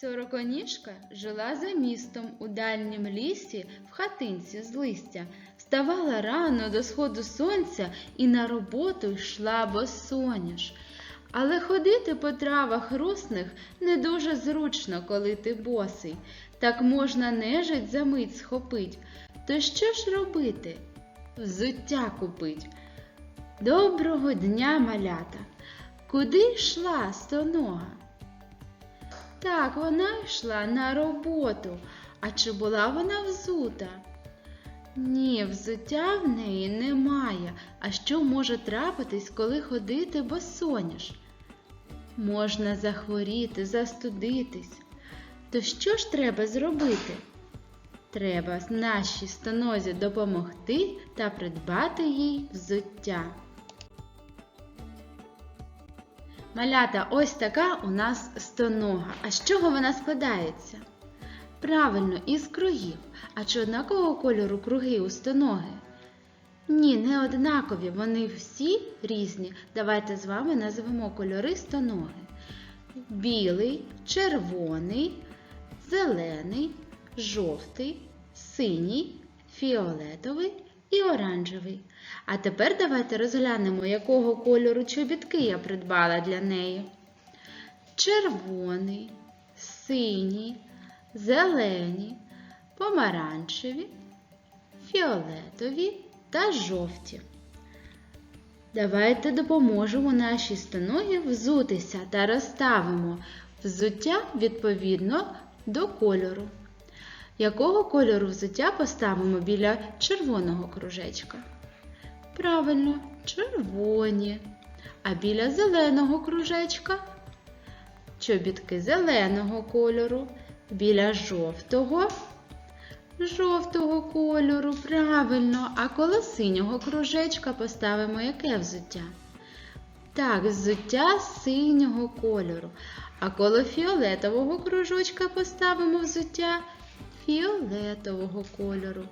Сороконіжка жила за містом у дальнім лісі в хатинці з листя, вставала рано до сходу сонця і на роботу йшла босоніж. Але ходити по травах русних не дуже зручно, коли ти босий. Так можна нежить за мить схопить. То що ж робити? Взуття купить. Доброго дня, малята! Куди йшла стонога? Так, вона йшла на роботу. А чи була вона взута? Ні, взуття в неї немає. А що може трапитись, коли ходити босоніж? Можна захворіти, застудитись. То що ж треба зробити? Треба нашій стонозі допомогти та придбати їй взуття. Малята, ось така у нас стонога. А з чого вона складається? Правильно, із кругів. А чи однакового кольору круги у стоноги? Ні, не однакові, вони всі різні. Давайте з вами назвемо кольори стоноги. Білий, червоний, зелений, жовтий, синій, фіолетовий і оранжевий. А тепер давайте розглянемо, якого кольору чобітки я придбала для неї. Червоний, синій, зелені, помаранчеві, фіолетові та жовті. Давайте допоможемо нашій стоногі взутися та розставимо взуття відповідно до кольору. Якого кольору взуття поставимо біля червоного кружечка? Правильно, червоні. А біля зеленого кружечка чобітки зеленого кольору, біля жовтого жовтого кольору, правильно. А коло синього кружечка поставимо яке взуття? Так, взуття синього кольору. А коло фіолетового кружочка поставимо взуття фіолетового кольору.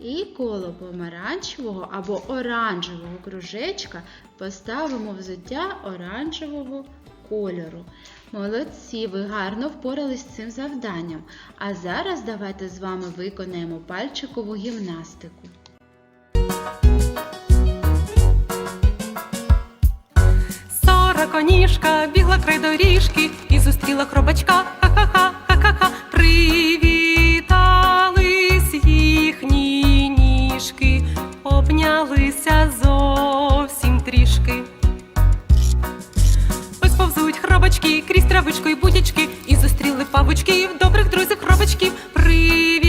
І коло помаранчевого або оранжевого кружечка поставимо взуття оранжевого кольору. Молодці, ви гарно впорались з цим завданням. А зараз давайте з вами виконаємо пальчикову гімнастику. Сороконіжка бігла край доріжки і зустріла хробачка. Ха-ха-ха. Хробачки крізь травичку й будячки, і зустріли павучків, добрих друзів хробачків. Привітались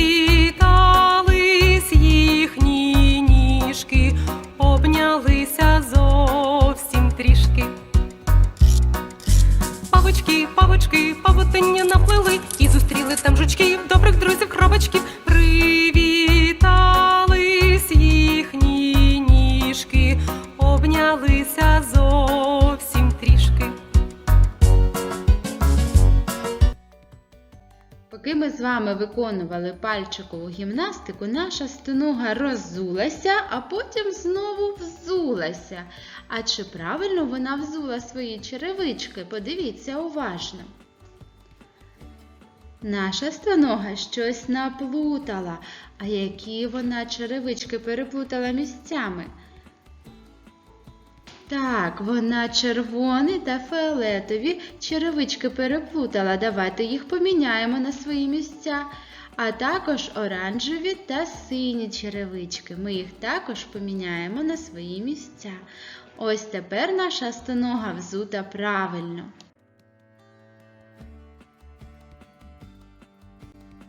їхні ніжки, обнялися зовсім трішки. Павучки, павучки, павутиння наплили і зустріли там жучків, добрих друзів хробачків. Привітались їхні ніжки, обнялися зовсім Поки ми з вами виконували пальчикову гімнастику, наша стонога роззулася, а потім знову взулася. А чи правильно вона взула свої черевички? Подивіться уважно. Наша стонога щось наплутала, а які вона черевички переплутала місцями. Так, вона червоні та фіолетові черевички переплутала. Давайте їх поміняємо на свої місця. А також оранжеві та сині черевички. Ми їх також поміняємо на свої місця. Ось тепер наша стонога взута правильно.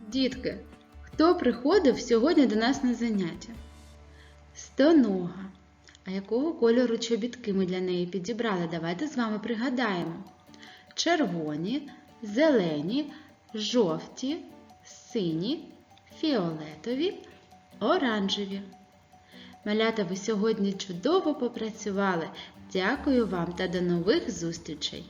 Дітки, хто приходив сьогодні до нас на заняття? Стонога. А якого кольору чобітки ми для неї підібрали? Давайте з вами пригадаємо. Червоні, зелені, жовті, сині, фіолетові, оранжеві. Малята, ви сьогодні чудово попрацювали. Дякую вам та до нових зустрічей!